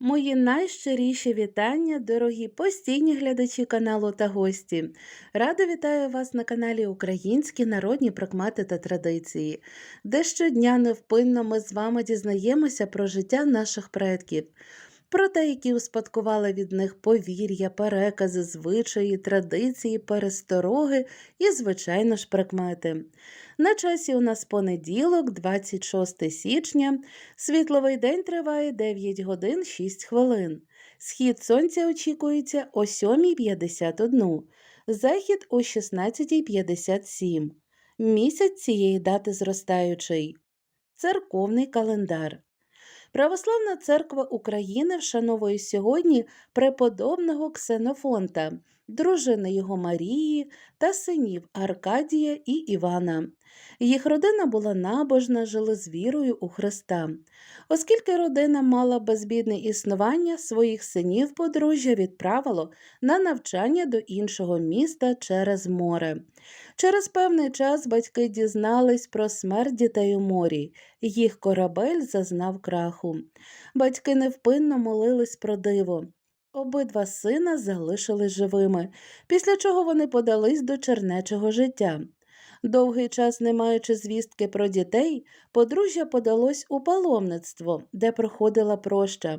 Мої найщиріші вітання, дорогі постійні глядачі каналу та гості. Рада вітаю вас на каналі Українські народні прокмати та традиції, де щодня невпинно ми з вами дізнаємося про життя наших предків, про те, які успадкували від них повір'я, перекази, звичаї, традиції, перестороги і, звичайно ж, прикмети. На часі у нас понеділок, 26 січня. Світловий день триває 9 годин 6 хвилин. Схід сонця очікується о 7.51, захід о 16.57. Місяць цієї дати зростаючий. Церковний календар. Православна церква України вшановує сьогодні преподобного Ксенофонта, дружини його Марії та синів Аркадія і Івана. Їх родина була набожна, жили з вірою у Христа. Оскільки родина мала безбідне існування, своїх синів подружжя відправило на навчання до іншого міста через море. Через певний час батьки дізнались про смерть дітей у морі, їх корабель зазнав краху. Батьки невпинно молились про диво. Обидва сина залишились живими, після чого вони подались до чернечого життя. Довгий час, не маючи звістки про дітей, подружжя подалось у паломництво, де проходила проща.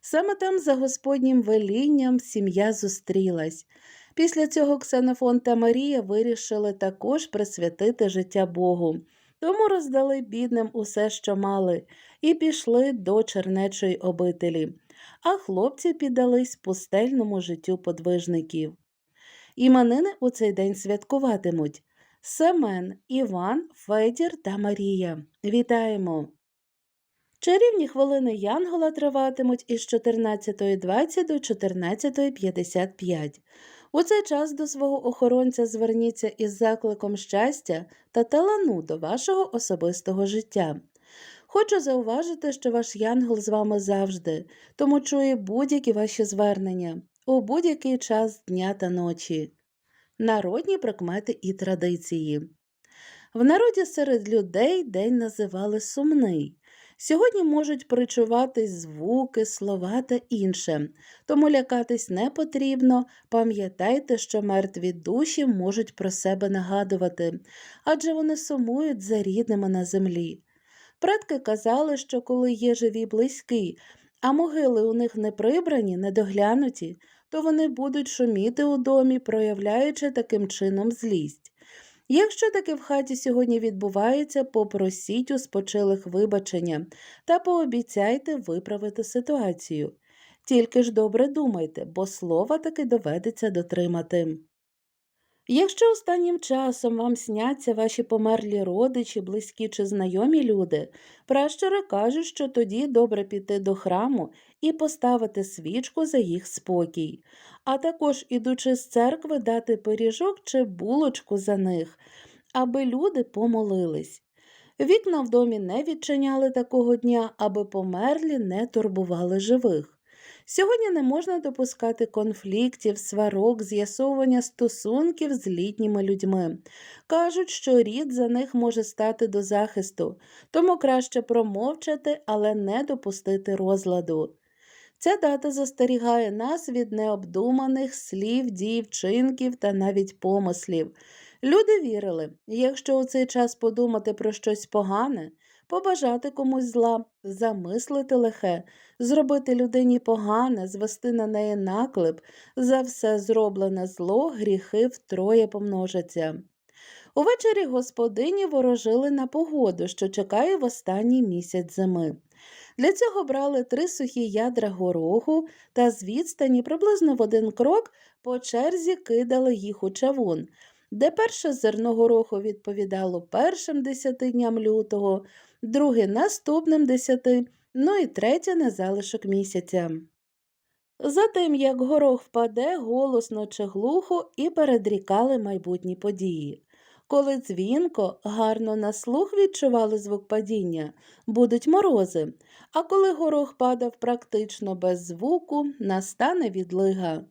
Саме там, за господнім велінням, сім'я зустрілась. Після цього Ксенофон та Марія вирішили також присвятити життя Богу. Тому роздали бідним усе, що мали, і пішли до чернечої обителі, а хлопці піддались пустельному життю подвижників. Іменини у цей день святкуватимуть Семен, Іван, Федір та Марія. Вітаємо! Чарівні хвилини Янгола триватимуть із 14.20 до 14.55. У цей час до свого охоронця зверніться із закликом щастя та талану до вашого особистого життя. Хочу зауважити, що ваш янгол з вами завжди, тому чує будь-які ваші звернення у будь-який час дня та ночі. Народні прикмети і традиції. В народі серед людей день називали сумний. Сьогодні можуть причуватись звуки, слова та інше, тому лякатись не потрібно, пам'ятайте, що мертві душі можуть про себе нагадувати, адже вони сумують за рідними на землі. Предки казали, що коли є живі близькі, а могили у них не прибрані, не доглянуті, то вони будуть шуміти у домі, проявляючи таким чином злість. Якщо таке в хаті сьогодні відбувається, попросіть у спочилих вибачення та пообіцяйте виправити ситуацію. Тільки ж добре думайте, бо слова таки доведеться дотримати. Якщо останнім часом вам сняться ваші померлі родичі, близькі чи знайомі люди, пращури кажуть, що тоді добре піти до храму і поставити свічку за їх спокій, а також, ідучи з церкви, дати пиріжок чи булочку за них, аби люди помолились. Вікна в домі не відчиняли такого дня, аби померлі не турбували живих. Сьогодні не можна допускати конфліктів, сварок, з'ясовування стосунків з літніми людьми. Кажуть, що рід за них може стати до захисту, тому краще промовчати, але не допустити розладу. Ця дата застерігає нас від необдуманих слів, дій, вчинків та навіть помислів. Люди вірили, якщо у цей час подумати про щось погане, побажати комусь зла, замислити лихе, зробити людині погане, звести на неї наклеп, за все зроблене зло, гріхи втроє помножаться. Увечері господині ворожили на погоду, що чекає в останній місяць зими. Для цього брали три сухі ядра гороху та з відстані приблизно в один крок по черзі кидали їх у чавун, де перше зерно гороху відповідало першим десяти дням лютого, друге наступним десяти, ну і третє на залишок місяця. Затим, як горох впаде, голосно чи глухо і передрікали майбутні події. Коли дзвінко, гарно на слух відчували звук падіння, будуть морози, а коли горох падав практично без звуку, настане відлига.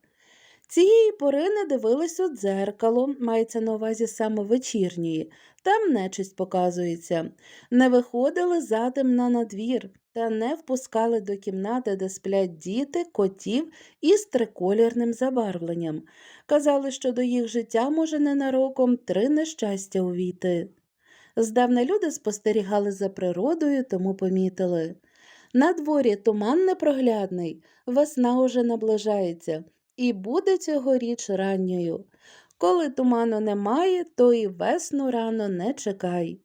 Цієї пори не дивились у дзеркало, мається на увазі саме вечірньої, там нечисть показується, не виходили затемна на двір та не впускали до кімнати, де сплять діти, котів із триколірним забарвленням. Казали, що до їх життя може ненароком три нещастя увійти. Здавна люди спостерігали за природою, тому помітили. На дворі туман непроглядний, весна уже наближається, і буде цьогоріч ранньою. Коли туману немає, то і весну рано не чекай.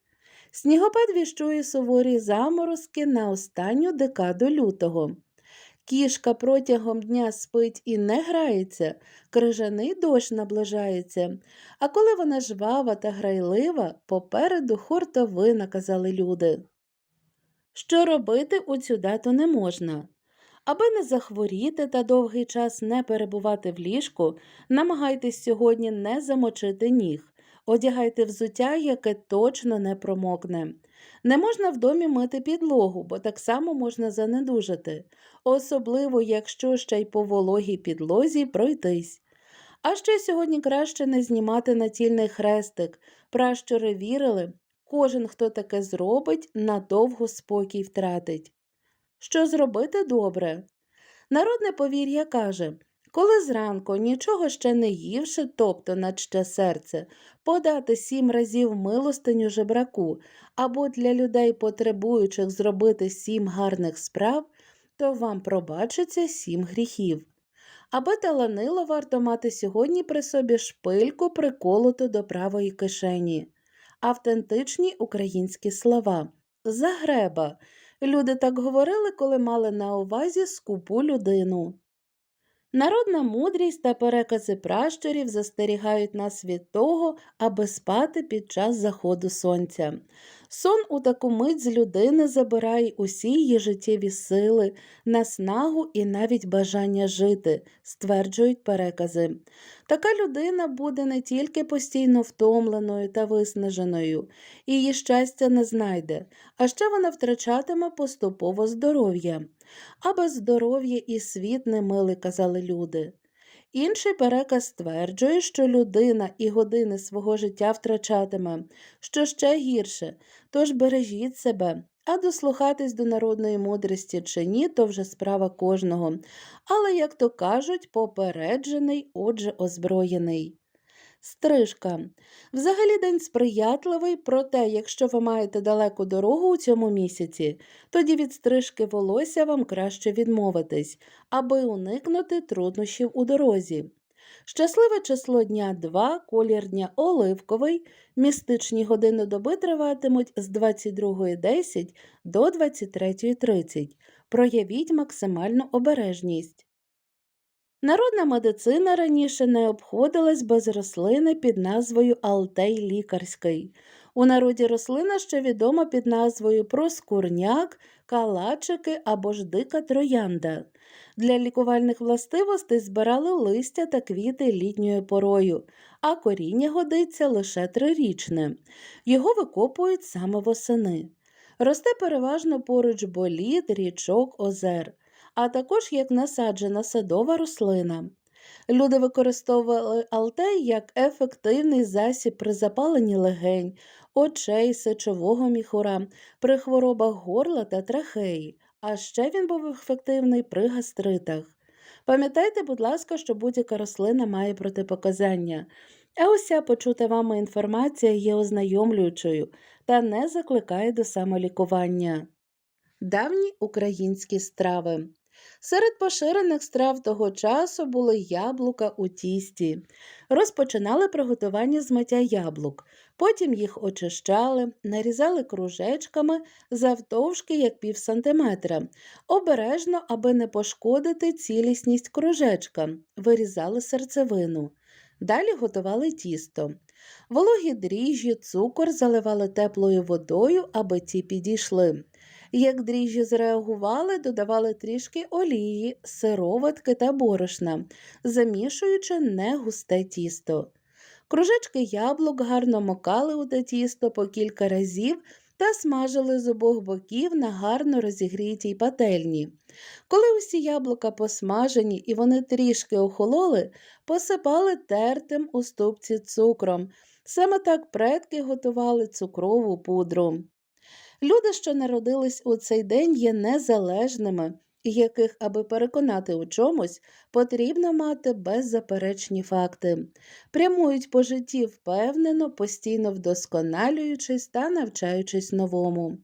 Снігопад віщує суворі заморозки на останню декаду лютого. Кішка протягом дня спить і не грається, крижаний дощ наближається, а коли вона жвава та грайлива, попереду хуртовина, казали люди. Що робити у цю дату не можна. Аби не захворіти та довгий час не перебувати в ліжку, намагайтесь сьогодні не замочити ніг, одягайте взуття, яке точно не промокне. Не можна в домі мити підлогу, бо так само можна занедужати, особливо якщо ще й по вологій підлозі пройтись. А ще сьогодні краще не знімати натільний хрестик. Пращури вірили, кожен, хто таке зробить, надовго спокій втратить. Що зробити добре? Народне повір'я каже, коли зранку, нічого ще не ївши, тобто наче серце, подати сім разів милостиню жебраку або для людей, потребуючих зробити сім гарних справ, то вам пробачиться сім гріхів. Аби таланило, варто мати сьогодні при собі шпильку приколоту до правої кишені. Автентичні українські слова. Загреба. Люди так говорили, коли мали на увазі скупу людину. Народна мудрість та перекази пращурів застерігають нас від того, аби спати під час заходу сонця. Сон у таку мить з людини забирає усі її життєві сили, наснагу і навіть бажання жити, стверджують перекази. Така людина буде не тільки постійно втомленою та виснаженою, її щастя не знайде, а ще вона втрачатиме поступово здоров'я. А без здоров'я і світ не милий, казали люди. Інший переказ стверджує, що людина і години свого життя втрачатиме, що ще гірше, тож бережіть себе, а дослухатись до народної мудрості чи ні, то вже справа кожного. Але, як то кажуть, попереджений, отже, озброєний. Стрижка. Взагалі день сприятливий, проте, якщо ви маєте далеку дорогу у цьому місяці, тоді від стрижки волосся вам краще відмовитись, аби уникнути труднощів у дорозі. Щасливе число дня 2, колір дня оливковий, містичні години доби триватимуть з 22.10 до 23.30. Проявіть максимальну обережність. Народна медицина раніше не обходилась без рослини під назвою Алтей лікарський. У народі рослина ще відома під назвою проскурняк, калачики або ж дика троянда. Для лікувальних властивостей збирали листя та квіти літньою порою, а коріння годиться лише трирічне. Його викопують саме восени. Росте переважно поруч боліт, річок, озер а також як насаджена садова рослина. Люди використовували алтей як ефективний засіб при запаленні легень, очей, сечового міхура, при хворобах горла та трахеї, а ще він був ефективний при гастритах. Пам'ятайте, будь ласка, що будь-яка рослина має протипоказання, а уся почута вами інформація є ознайомлюючою та не закликає до самолікування. Давні українські страви Серед поширених страв того часу були яблука у тісті. Розпочинали приготування з миття яблук, потім їх очищали, нарізали кружечками завтовшки як пів сантиметра, обережно, аби не пошкодити цілісність кружечка, вирізали серцевину. Далі готували тісто. Вологі дріжджі, цукор заливали теплою водою, аби ті підійшли. Як дріжджі зреагували, додавали трішки олії, сироватки та борошна, замішуючи не густе тісто. Кружечки яблук гарно мокали у те тісто по кілька разів, та смажили з обох боків на гарно розігрітій пательні. Коли усі яблука посмажені і вони трішки охололи, посипали тертим у ступці цукром. Саме так предки готували цукрову пудру. Люди, що народились у цей день, є незалежними, яких, аби переконати у чомусь, потрібно мати беззаперечні факти. Прямують по житті впевнено, постійно вдосконалюючись та навчаючись новому.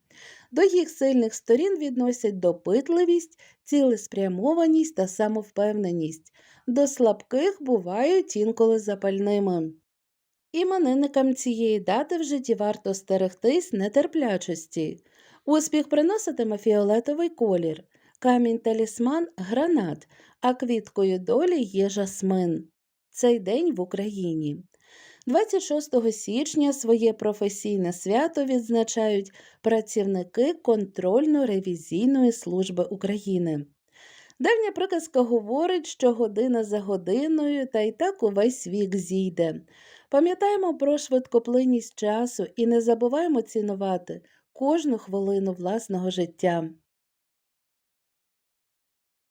До їх сильних сторін відносять допитливість, цілеспрямованість та самовпевненість. До слабких бувають інколи запальними. Іменинникам цієї дати в житті варто стерегтись нетерплячості. Успіх приноситиме фіолетовий колір, камінь талісман гранат, а квіткою долі є жасмин. Цей день в Україні. 26 січня своє професійне свято відзначають працівники контрольно-ревізійної служби України. Давня приказка говорить, що година за годиною та й так увесь вік зійде. Пам'ятаємо про швидкоплинність часу і не забуваємо цінувати кожну хвилину власного життя.